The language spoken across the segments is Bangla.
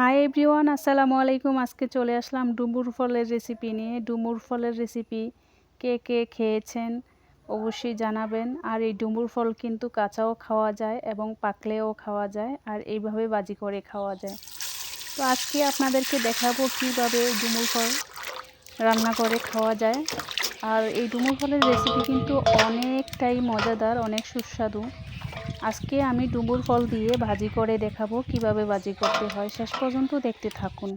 হাই এভরিওয়ান আসসালামু আলাইকুম। আজকে চলে আসলাম ডুমুর ফলের রেসিপি নিয়ে। ডুমুর ফলের রেসিপি কে কে খেয়েছেন অবশ্যই জানাবেন। আর এই ডুমুর ফল কিন্তু কাঁচাও খাওয়া যায় এবং পাকলেও খাওয়া যায় আর এইভাবে বাজি করে খাওয়া যায়। তো আজকে আপনাদেরকে দেখাবো কীভাবে ডুমুর ফল রান্না করে খাওয়া যায়। আর এই ডুমুর ফলের রেসিপি কিন্তু অনেকটাই মজাদার, অনেক সুস্বাদু। আজকে আমি ডুমুর ফল দিয়ে ভাজি করে দেখাবো কীভাবে ভাজি করতে হয়। শেষ পর্যন্ত দেখতে থাকুন।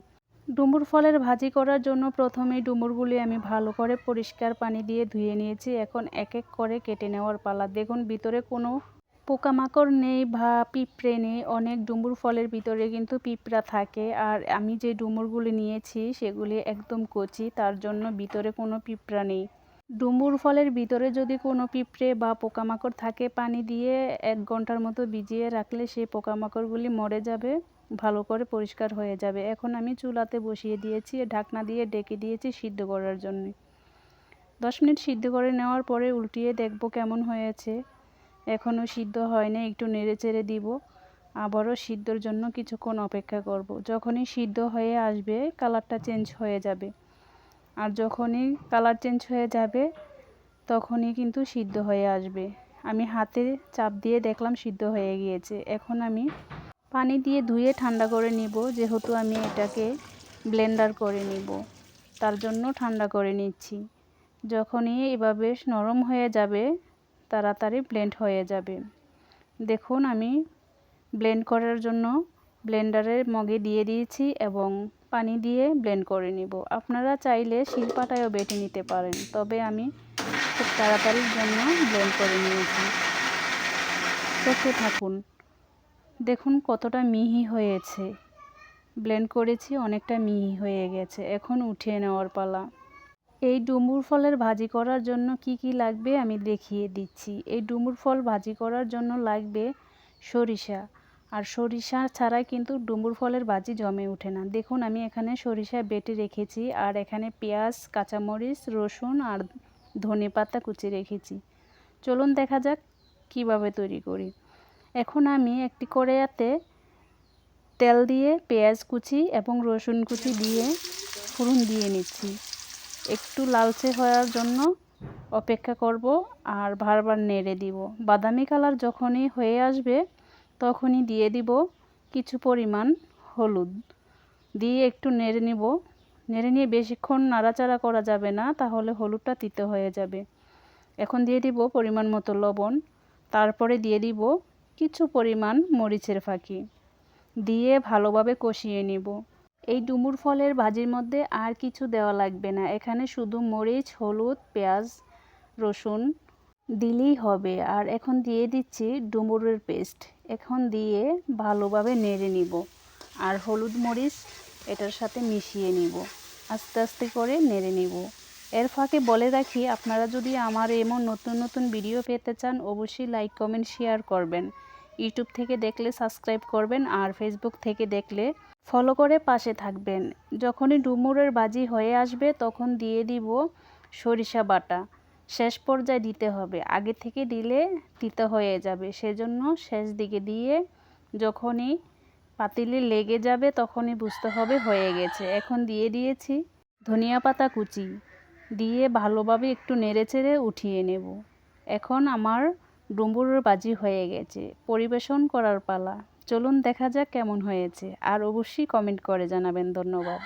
ডুমুর ফলের ভাজি করার জন্য প্রথমে ডুমুরগুলি আমি ভালো করে পরিষ্কার পানি দিয়ে ধুয়ে নিয়েছি। এখন এক এক করে কেটে নেওয়ার পালা। দেখুন, ভিতরে কোনো পোকামাকড় নেই বা পিঁপড়ে নেই, অনেক ডুমুর ফলের ভিতরে কিন্তু পিঁপড়া থাকে। আর আমি যে ডুমুরগুলি নিয়েছি, সেগুলি একদম কচি, তার জন্য ভিতরে কোনো পিঁপড়া নেই। ডুমুর ফলের ভিতরে যদি কোনো পিঁপড়ে বা পোকামাকড় থাকে, পানি দিয়ে এক ঘণ্টার মতো ভিজিয়ে রাখলে সেই পোকামাকড়গুলি মরে যাবে, ভালো করে পরিষ্কার হয়ে যাবে। এখন আমি চুলাতে বসিয়ে দিয়েছি, ঢাকনা দিয়ে ডেকে দিয়েছি সিদ্ধ করার জন্য। দশ মিনিট সিদ্ধ করে নেওয়ার পরে উল্টিয়ে দেখব কেমন হয়েছে। এখনও সিদ্ধ হয়নি, একটু নেড়ে চেড়ে দিব। আবারও সিদ্ধর জন্য কিছুক্ষণ অপেক্ষা করব। যখনই সিদ্ধ হয়ে আসবে, কালারটা চেঞ্জ হয়ে যাবে। আর যখনই কালার চেঞ্জ হয়ে যাবে, তখনই কিন্তু সিদ্ধ হয়ে আসবে। আমি হাতে চাপ দিয়ে দেখলাম সিদ্ধ হয়ে গিয়েছে। এখন আমি পানি দিয়ে ধুয়ে ঠান্ডা করে নিব, যেহেতু আমি এটাকে ব্লেন্ডার করে নিব। তার জন্য ঠান্ডা করে নিচ্ছি। যখনই এভাবে নরম হয়ে যাবে তাড়াতাড়ি ব্লেন্ড হয়ে যাবে। দেখুন, আমি ব্লেন্ড করার জন্য ব্লেন্ডারের মগে দিয়ে দিয়েছি এবং পানি দিয়ে ব্লেন্ড করে নিব। আপনারা চাইলে শিলপাটায়ও বেটে নিতে পারেন, তবে আমি খুব তাড়াতাড়ির জন্য ব্লেন্ড করে নিয়েছি। দেখতে থাকুন। দেখুন, কতটা মিহি হয়েছে। ব্লেন্ড করেছি, অনেকটা মিহি হয়ে গেছে। এখন উঠিয়ে নেওয়ার পালা। এই ডুমুর ফলের ভাজি করার জন্য কি কি লাগবে আমি দেখিয়ে দিচ্ছি। এই ডুমুর ফল ভাজি করার জন্য লাগবে সরিষা। আর সরিষা ছাড়া কিন্তু ডুমুর ফলের ভাজি জমে ওঠে না। দেখুন, আমি এখানে সরিষা বেটে রেখেছি আর এখানে পেঁয়াজ, কাঁচামরিচ, রসুন আর ধনে পাতা কুচি রেখেছি। চলুন দেখা যাক কীভাবে তৈরি করি। এখন আমি একটি কড়াইয়াতে তেল দিয়ে পেঁয়াজ কুচি এবং রসুন কুচি দিয়ে ফুরুন দিয়ে নিচ্ছি। একটু লালচে হওয়ার জন্য অপেক্ষা করব আর বারবার নেড়ে দিব। বাদামি কালার যখনই হয়ে আসবে, তখনই দিয়ে দিব কিছু পরিমাণ হলুদ। দিয়ে একটু নেড়ে নিব। নেড়ে নিয়ে বেশিক্ষণ নাড়াচাড়া করা যাবে না, তাহলে হলুদটা তিতে হয়ে যাবে। এখন দিয়ে দিব পরিমাণ মতো লবণ। তারপরে দিয়ে দিব কিছু পরিমাণ মরিচের ফাঁকি। দিয়ে ভালোভাবে কষিয়ে নিব। এই ডুমুর ফলের ভাজির মধ্যে আর কিছু দেওয়া লাগবে না। এখানে শুধু মরিচ, হলুদ, পেঁয়াজ, রসুন দিলেই হবে। আর এখন দিয়ে দিচ্ছি ডুমুরের পেস্ট। এখন দিয়ে ভালোভাবে নেড়ে নিব। আর হলুদ মরিচ এটার সাথে মিশিয়ে নিব। আস্তে আস্তে করে নেড়ে নিব। এর ফাঁকে বলে রাখি, আপনারা যদি আমার এমন নতুন নতুন ভিডিও পেতে চান, অবশ্যই লাইক, কমেন্ট, শেয়ার করবেন। ইউটিউব থেকে দেখলে সাবস্ক্রাইব করবেন আর ফেসবুক থেকে দেখলে ফলো করে পাশে থাকবেন। যখনই ডুমুরের বাজি হয়ে আসবে, তখন দিয়ে দিব সরিষা বাটা। শেষ পর্যায়ে দিতে হবে। আগে থেকে দিলে তিতা হয়ে যাবে। সেজন্য শেষ দিকে দিয়ে যখনই পাতিলে লেগে যাবে, তখনই বুঝতে হবে হয়ে গেছে। এখন দিয়ে দিয়েছি ধনিয়া পাতা কুচি। দিয়ে ভালোভাবে একটু নেড়ে চেড়ে উঠিয়ে নেব। এখন আমার ডুম্বুরের বাজি হয়ে গেছে। পরিবেশন করার পালা। চলুন দেখা যাক কেমন হয়েছে। আর অবশ্যই কমেন্ট করে জানাবেন, ধন্যবাদ।